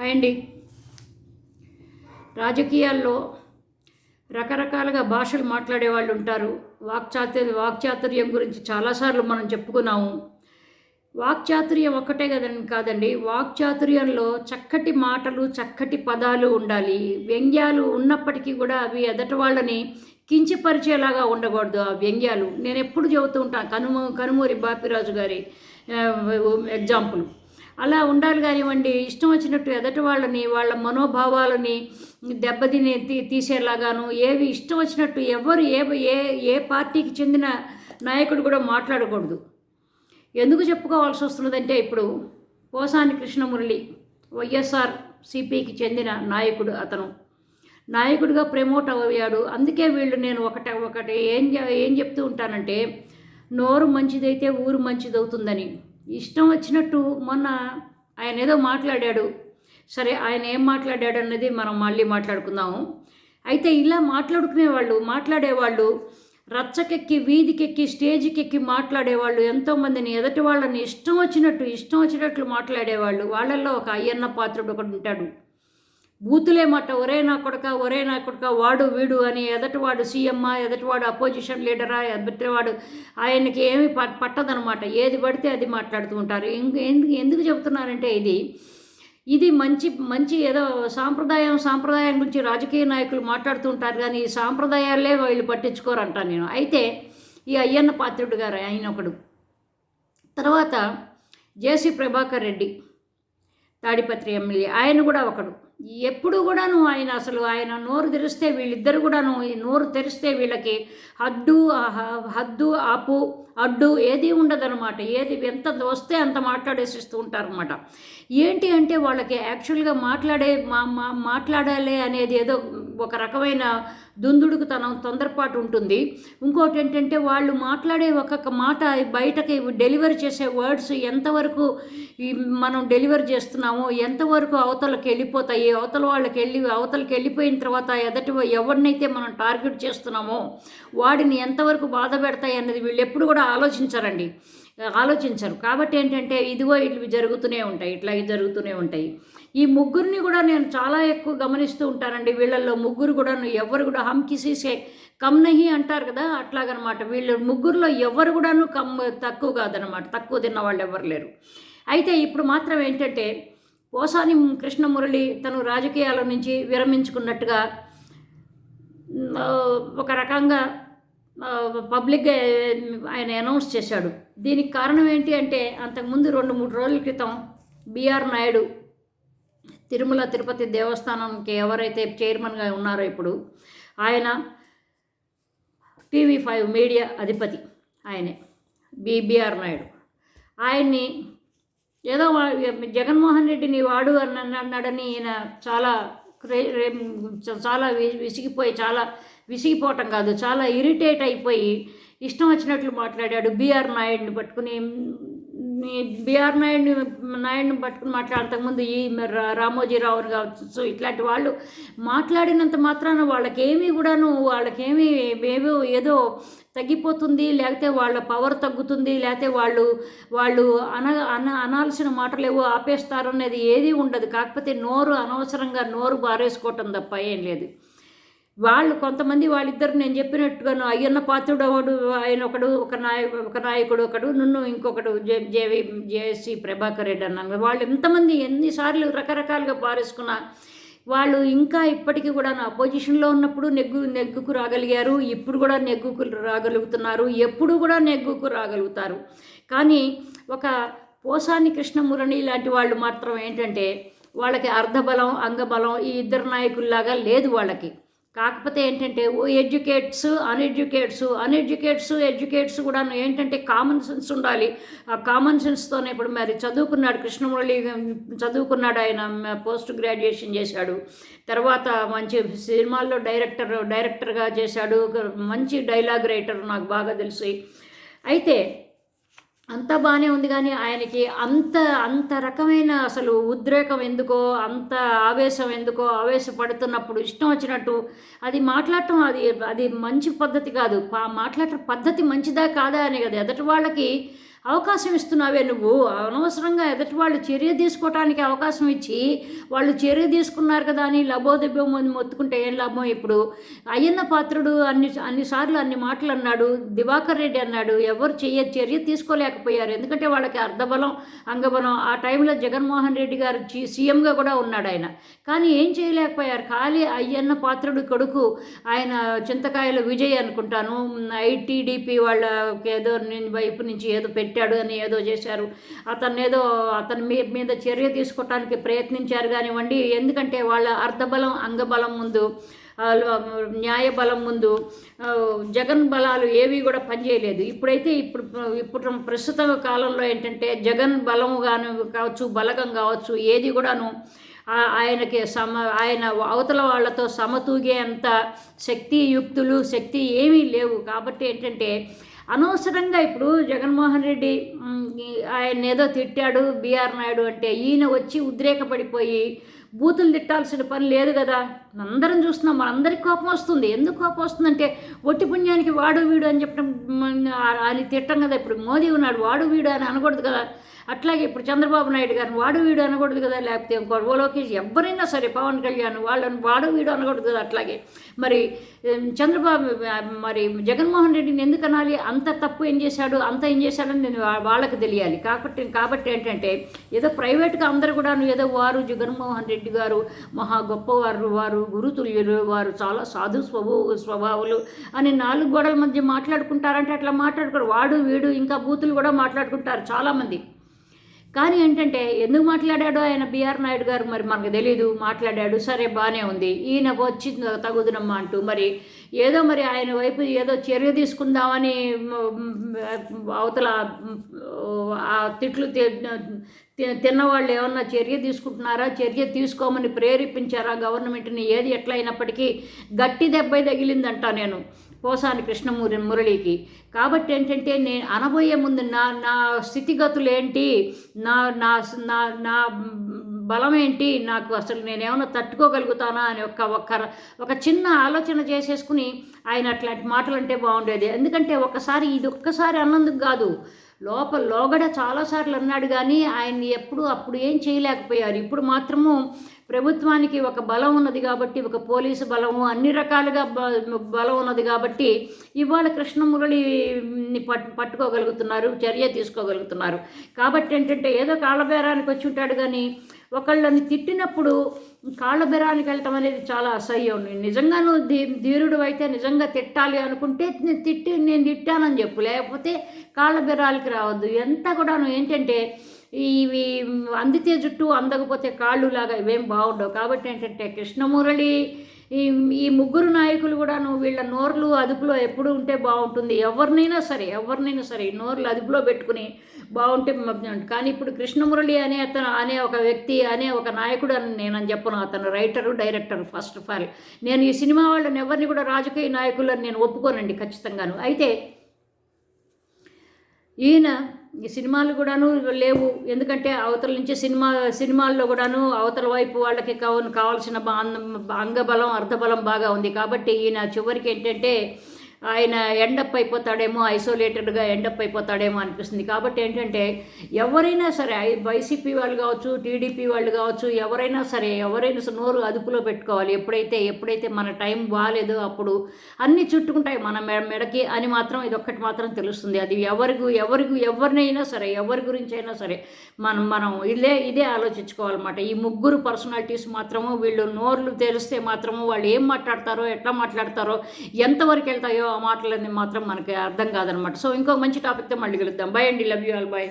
Hi అండి. రాజకీయాల్లో రకరకాలుగా భాషలు మాట్లాడే వాళ్ళు ఉంటారు. వాక్చాతుర్య వాక్చాతుర్యం గురించి చాలాసార్లు మనం చెప్పుకున్నాము. వాక్చాతుర్యం ఒక్కటే కదండి కాదండి. వాక్చాతుర్యంలో చక్కటి మాటలు చక్కటి పదాలు ఉండాలి. వ్యంగ్యాలు ఉన్నప్పటికీ కూడా అవి ఎదటి వాళ్ళని కించపరిచేలాగా ఉండకూడదు ఆ వ్యంగ్యాలు. నేను ఎప్పుడు చెబుతూ ఉంటాను. కనుమ కనుమూరి బాపిరాజు గారి ఎగ్జాంపుల్. అలా ఉండాలి కానివ్వండి. ఇష్టం వచ్చినట్టు ఎదటి వాళ్ళని వాళ్ళ మనోభావాలని దెబ్బతిని తీ తీసేలాగాను ఏవి ఇష్టం వచ్చినట్టు ఎవరు ఏ ఏ ఏ పార్టీకి చెందిన నాయకుడు కూడా మాట్లాడకూడదు. ఎందుకు చెప్పుకోవాల్సి వస్తున్నదంటే ఇప్పుడు పోసాని కృష్ణమురళి వైఎస్ఆర్ సిపికి చెందిన నాయకుడు అతను. నాయకుడిగా ప్రమోట్ అయ్యాడు. అందుకే వీళ్ళు నేను ఒకట ఒకటి ఏం ఏం చెప్తూ ఉంటానంటే నోరు మంచిదైతే ఊరు మంచిదవుతుందని. ఇష్టం వచ్చినట్టు మొన్న ఆయన ఏదో మాట్లాడాడు. సరే ఆయన ఏం మాట్లాడాడు అన్నది మనం మళ్ళీ మాట్లాడుకుందాము. అయితే ఇలా మాట్లాడుకునే వాళ్ళు మాట్లాడేవాళ్ళు రచ్చకెక్కి వీధికెక్కి స్టేజ్కెక్కి మాట్లాడేవాళ్ళు ఎంతోమందిని ఎదటి వాళ్ళని ఇష్టం వచ్చినట్టు ఇష్టం వచ్చినట్లు మాట్లాడేవాళ్ళు వాళ్ళల్లో ఒక అయ్యన్న పాత్రుడు ఒకడు ఉంటాడు. బూతులే మాట ఒరే నా కొడక ఒరే నా కొడక వాడు వీడు అని ఎదటివాడు సీఎంఆ ఎదటివాడు అపోజిషన్ లీడరా ఎదటివాడు ఆయనకి ఏమి ప పట్టదనమాట ఏది పడితే అది మాట్లాడుతూ ఉంటారు. ఎందుకు ఎందుకు చెబుతున్నారంటే ఇది ఇది మంచి మంచి ఏదో సాంప్రదాయం సాంప్రదాయం గురించి రాజకీయ నాయకులు మాట్లాడుతూ ఉంటారు కానీ ఈ సాంప్రదాయాలే వీళ్ళు పట్టించుకోరంట నేను. అయితే ఈ అయ్యన్న పాత్రుడు గారు ఆయన ఒకడు. తర్వాత జేసీ ప్రభాకర్ రెడ్డి తాడిపత్రి ఎమ్మెల్యే ఆయన కూడా ఒకడు. ఎప్పుడు కూడాను ఆయన అసలు ఆయన నోరు తెరిస్తే వీళ్ళిద్దరు కూడాను ఈ నోరు తెరిస్తే వీళ్ళకి హద్దు హద్దు ఆపు అడ్డు ఏది ఉండదనమాట ఏది ఎంత వస్తే అంత మాట్లాడేసిస్తూ ఉంటారనమాట ఏంటి అంటే వాళ్ళకి యాక్చువల్గా మాట్లాడే మా మా మాట్లాడాలి అనేది ఏదో ఒక రకమైన దుందుడుకు తన తొందరపాటు ఉంటుంది. ఇంకోటి ఏంటంటే వాళ్ళు మాట్లాడే ఒక్కొక్క మాట బయటకి డెలివరీ చేసే వర్డ్స్ ఎంతవరకు మనం డెలివరీ చేస్తున్నామో ఎంతవరకు అవతలకి వెళ్ళిపోతాయి అవతల వాళ్ళకి వెళ్ళి అవతలకి వెళ్ళిపోయిన తర్వాత ఎదటి ఎవరినైతే మనం టార్గెట్ చేస్తున్నామో వాడిని ఎంతవరకు బాధ పెడతాయి అన్నది వీళ్ళు ఎప్పుడు కూడా ఆలోచించరండి. ఆలోచించరు. కాబట్టి ఏంటంటే ఇదిగో ఇవి జరుగుతూనే ఉంటాయి ఇట్లాగే జరుగుతూనే ఉంటాయి. ఈ ముగ్గురిని కూడా నేను చాలా ఎక్కువ గమనిస్తూ ఉంటానండి. వీళ్ళల్లో ముగ్గురు కూడా ఎవరు కూడా హమ్ కిసీసే కమ్ నహి అంటారు కదా అట్లాగనమాట. వీళ్ళు ముగ్గురులో ఎవరు కూడాను కమ్ తక్కువ కాదనమాట. తక్కువ తిన్న వాళ్ళు ఎవరు లేరు. అయితే ఇప్పుడు మాత్రం ఏంటంటే పోసాని కృష్ణమురళి తను రాజకీయాల నుంచి విరమించుకున్నట్టుగా ఒక రకంగా పబ్లిక్గా ఆయన అనౌన్స్ చేశాడు. దీనికి కారణం ఏంటి అంటే అంతకుముందు రెండు మూడు రోజుల క్రితం బీఆర్ నాయుడు తిరుమల తిరుపతి దేవస్థానంకి ఎవరైతే చైర్మన్గా ఉన్నారో ఇప్పుడు ఆయన టీవీ ఫైవ్ మీడియా అధిపతి ఆయనే బీబీఆర్ నాయుడు. ఆయన్ని ఏదో జగన్మోహన్ రెడ్డిని వాడు అని అన్నాడని ఈయన చాలా చాలా వి- విసిగిపోయి చాలా విసిగిపోవటం కాదు చాలా ఇరిటేట్ అయిపోయి ఇష్టం వచ్చినట్లు మాట్లాడాడు బీఆర్ నాయుడిని పట్టుకుని. బీఆర్ నాయుడిని నాయుడిని పట్టుకుని మాట్లాడతకుముందు ఈ రా- రామోజీరావుని కావచ్చు. ఇట్లాంటి వాళ్ళు మాట్లాడినంత మాత్రాన వాళ్ళకేమీ కూడాను వాళ్ళకేమీ ఏవో ఏదో తగ్గిపోతుంది లేకపోతే వాళ్ళ పవర్ తగ్గుతుంది లేకపోతే వాళ్ళు వాళ్ళు అన అన అనాల్సిన మాటలు ఏవో ఆపేస్తారు అనేది ఏది ఉండదు. కాకపోతే నోరు అనవసరంగా నోరు బారేసుకోవటం తప్ప ఏం లేదు. వాళ్ళు కొంతమంది వాళ్ళిద్దరు నేను చెప్పినట్టుగాను అయ్యన్న పాత్రుడు ఒకడు ఆయన ఒకడు ఒక నాయకు ఒక నాయకుడు ఒకడు నన్ను ఇంకొకడు J JV JC Prabhakar Reddy అన్నాను వాళ్ళు ఎంతమంది ఎన్నిసార్లు రకరకాలుగా పారేసుకున్నా వాళ్ళు ఇంకా ఇప్పటికీ కూడా నా అపోజిషన్లో ఉన్నప్పుడు నెగ్గు నెగ్గుకు రాగలిగారు. ఇప్పుడు కూడా నెగ్గుకు రాగలుగుతున్నారు. ఎప్పుడు కూడా నెగ్గుకు రాగలుగుతారు. కానీ ఒక పోసాని కృష్ణమురళి లాంటి వాళ్ళు మాత్రం ఏంటంటే వాళ్ళకి అర్ధబలం అంగబలం ఈ ఇద్దరు నాయకుల్లాగా లేదు వాళ్ళకి. కాకపోతే ఏంటంటే ఓ ఎడ్యుకేట్స్ అన్ఎడ్యుకేట్స్ అన్ఎడ్యుకేట్స్ ఎడ్యుకేట్స్ కూడా ఏంటంటే కామన్ సెన్స్ ఉండాలి. ఆ కామన్ సెన్స్తోనే ఇప్పుడు మరి చదువుకున్నాడు కృష్ణమురళి చదువుకున్నాడు ఆయన పోస్ట్ గ్రాడ్యుయేషన్ చేశాడు. తర్వాత మంచి సినిమాల్లో డైరెక్టర్ డైరెక్టర్గా చేశాడు. మంచి డైలాగ్ రైటర్ నాకు బాగా తెలిసి. అయితే అంతా బాగానే ఉంది కానీ ఆయనకి అంత అంత రకమైన అసలు ఉద్రేకం ఎందుకో అంత ఆవేశం ఎందుకో ఆవేశపడుతున్నప్పుడు ఇష్టం వచ్చినట్టు అది మాట్లాడటం అది అది మంచి పద్ధతి కాదు. మాట్లాడటం పద్ధతి మంచిదా కాదా అని కదా. ఎదటి వాళ్ళకి అవకాశం ఇస్తున్నావే నువ్వు. అనవసరంగా ఎదుటి వాళ్ళు చర్య తీసుకోవటానికి అవకాశం ఇచ్చి వాళ్ళు చర్య తీసుకున్నారు కదా అని లబోదెబ్బం మొత్తుకుంటే ఏం లాభం ఇప్పుడు? అయ్యన్న పాత్రుడు అన్ని అన్నిసార్లు అన్ని మాటలు అన్నాడు. దివాకర్ రెడ్డి అన్నాడు ఎవరు చెయ్య చర్య తీసుకోలేకపోయారు. ఎందుకంటే వాళ్ళకి అర్ధబలం అంగబలం. ఆ టైంలో జగన్మోహన్ రెడ్డి గారు సీఎంగా కూడా ఉన్నాడు ఆయన. కానీ ఏం చేయలేకపోయారు? ఖాళీ అయ్యన్న పాత్రుడు కొడుకు ఆయన చింతకాయల విజయ్ అనుకుంటాను. ఐటీడీపీ వాళ్ళ ఏదో వైపు నుంచి ఏదో పెట్టి పెట్టాడు అని ఏదో చేశారు. అతన్ని ఏదో అతని మీ- మీద చర్య తీసుకోవటానికి ప్రయత్నించారు కానివ్వండి. ఎందుకంటే వాళ్ళ అర్ధబలం అంగబలం ముందు న్యాయబలం ముందు జగన్ బలాలు ఏవి కూడా పనిచేయలేదు. ఇప్పుడైతే ఇప్పుడు ఇప్పుడు ప్రస్తుత కాలంలో ఏంటంటే జగన్ బలము గాను కావచ్చు బలగం కావచ్చు ఏది కూడాను ఆయనకి సమ ఆయన అవతల వాళ్ళతో సమతూగే అంత శక్తి యుక్తులు శక్తి ఏమీ లేవు. కాబట్టి ఏంటంటే అనవసరంగా ఇప్పుడు జగన్మోహన్ రెడ్డి ఆయన ఏదో తిట్టాడు బీఆర్ నాయుడు అంటే ఈయన వచ్చి ఉద్రేకపడిపోయి బూతులు తిట్టాల్సిన పని లేదు కదా. అందరం చూస్తున్నాం మనందరికి కోపం వస్తుంది. ఎందుకు కోపం వస్తుందంటే ఒట్టి పుణ్యానికి వాడు వీడు అని చెప్పడం మ్, అని తిట్టం కదా. ఇప్పుడు మోదీ ఉన్నాడు వాడు వీడు అని అనకూడదు కదా. అట్లాగే ఇప్పుడు చంద్రబాబు నాయుడు గారిని వాడు వీడు అనకూడదు కదా లేకపోతే ఇంకో ఓ లోకేష్ ఎవరైనా సరే పవన్ కళ్యాణ్ వాళ్ళని వాడు వీడు అనకూడదు కదా అట్లాగే. మరి చంద్రబాబు మరి జగన్మోహన్ రెడ్డిని ఎందుకు అనాలి? అంత తప్పు ఏం చేశాడు? అంత ఏం చేశాడని నేను వాళ్ళకి తెలియాలి. కాబట్టి కాబట్టి ఏంటంటే ఏదో ప్రైవేట్గా అందరూ కూడా ఏదో వారు జగన్మోహన్ రెడ్డి గారు మహా గొప్పవారు వారు గురుతుల్యులు వారు చాలా సాధు స్వభు స్వభావులు అని నాలుగు గోడల మధ్య మాట్లాడుకుంటారంటే అట్లా మాట్లాడుకోరు. వాడు వీడు ఇంకా బూతులు కూడా మాట్లాడుకుంటారు చాలామంది. కానీ ఏంటంటే ఎందుకు మాట్లాడాడో ఆయన బీఆర్ నాయుడు గారు మరి మనకు తెలియదు మాట్లాడాడు సరే బాగానే ఉంది. ఈయన వచ్చి తగుదనమ్మా అంటూ మరి ఏదో మరి ఆయన వైపు ఏదో చర్య తీసుకుందామని అవతల ఆ తిట్లు తిన్నవాళ్ళు ఏమన్నా చర్య తీసుకుంటున్నారా? చర్య తీసుకోమని ప్రేరేపించారా? గవర్నమెంట్ని ఏది ఎట్లా అయినప్పటికీ గట్టి దెబ్బ తగిలిందంట నేను. పోసాని కృష్ణమూరి మురళికి. కాబట్టి ఏంటంటే నేను అనబోయే ముందు నా నా స్థితిగతులు ఏంటి నా నా నా నా బలం ఏంటి నాకు అసలు నేనేమైనా తట్టుకోగలుగుతానా అని ఒక ఒక్క ఒక చిన్న ఆలోచన చేసేసుకుని ఆయన అట్లాంటి మాటలు అంటే బాగుండేది. ఎందుకంటే ఒకసారి ఇది ఒక్కసారి అన్నందుకు కాదు. లోపల లోగడ చాలాసార్లు అన్నాడు కానీ ఆయన్ని ఎప్పుడు అప్పుడు ఏం చేయలేకపోయారు. ఇప్పుడు మాత్రము ప్రభుత్వానికి ఒక బలం ఉన్నది కాబట్టి ఒక పోలీసు బలము అన్ని రకాలుగా బ- బలం ఉన్నది కాబట్టి ఇవాళ కృష్ణమురళిని పట్ పట్టుకోగలుగుతున్నారు చర్య తీసుకోగలుగుతున్నారు. కాబట్టి ఏంటంటే ఏదో కాళ్ళబేరానికి వచ్చి ఉంటాడు కానీ ఒకళ్ళని తిట్టినప్పుడు కాళ్ళబెరానికి వెళ్ళటం అనేది చాలా అసహ్యం. నిజంగాను ధీ ధీరుడు అయితే నిజంగా తిట్టాలి అనుకుంటే నేను తిట్టి నేను తిట్టానని చెప్పు. లేకపోతే కాళ్ళబెరాలకి రావద్దు. ఎంత కూడాను ఏంటంటే ఇవి అందితే జుట్టు అందకపోతే కాళ్ళు లాగా ఇవేం బాగుండవు. కాబట్టి ఏంటంటే కృష్ణమురళి ఈ ఈ ముగ్గురు నాయకులు కూడాను వీళ్ళ నోర్లు అదుపులో ఎప్పుడు ఉంటే బాగుంటుంది. ఎవరినైనా సరే ఎవరినైనా సరే నోర్లు అదుపులో పెట్టుకుని బాగుంటే కానీ ఇప్పుడు కృష్ణమురళి అనే అతను అనే ఒక వ్యక్తి అనే ఒక నాయకుడు అని నేను అని చెప్పను. అతను writer director first of all నేను ఈ సినిమా వాళ్ళని ఎవరిని కూడా రాజకీయ నాయకులు అని నేను ఒప్పుకోనండి ఖచ్చితంగాను. అయితే ఈయన ఈ సినిమాలు కూడాను లేవు. ఎందుకంటే అవతల నుంచి సినిమా సినిమాల్లో కూడాను అవతల వైపు వాళ్ళకి కావాల్సిన బా- అంగబలం అర్ధబలం బాగా ఉంది. కాబట్టి ఈయన చివరికి ఏంటంటే ఆయన ఎండప్ అయిపోతాడేమో ఐసోలేటెడ్గా ఎండప్ అయిపోతాడేమో అనిపిస్తుంది. కాబట్టి ఏంటంటే ఎవరైనా సరే వైసీపీ వాళ్ళు కావచ్చు టీడీపీ వాళ్ళు కావచ్చు ఎవరైనా సరే ఎవరైనా సరే నోరు అదుపులో పెట్టుకోవాలి. ఎప్పుడైతే ఎప్పుడైతే మన టైం బాగాలేదో అప్పుడు అన్నీ చుట్టుకుంటాయి మన మె మెడకి అని మాత్రం ఇది ఒక్కటి మాత్రం తెలుస్తుంది. అది ఎవరికి ఎవరికి ఎవరినైనా సరే ఎవరి గురించి అయినా సరే మనం మనం ఇదే ఇదే ఆలోచించుకోవాలన్నమాట. ఈ ముగ్గురు పర్సనాలిటీస్ మాత్రము వీళ్ళు నోర్లు తెలిస్తే మాత్రము వాళ్ళు ఏం మాట్లాడతారో ఎట్లా మాట్లాడతారో ఎంతవరకు వెళ్తాయో ఆ మాటలన్నీ మాత్రం మనకి అర్థం కాదనమాట. సో ఇంకో మంచి టాపిక్తో మళ్ళీ కలుద్దాం. బై అండి. Love you all bye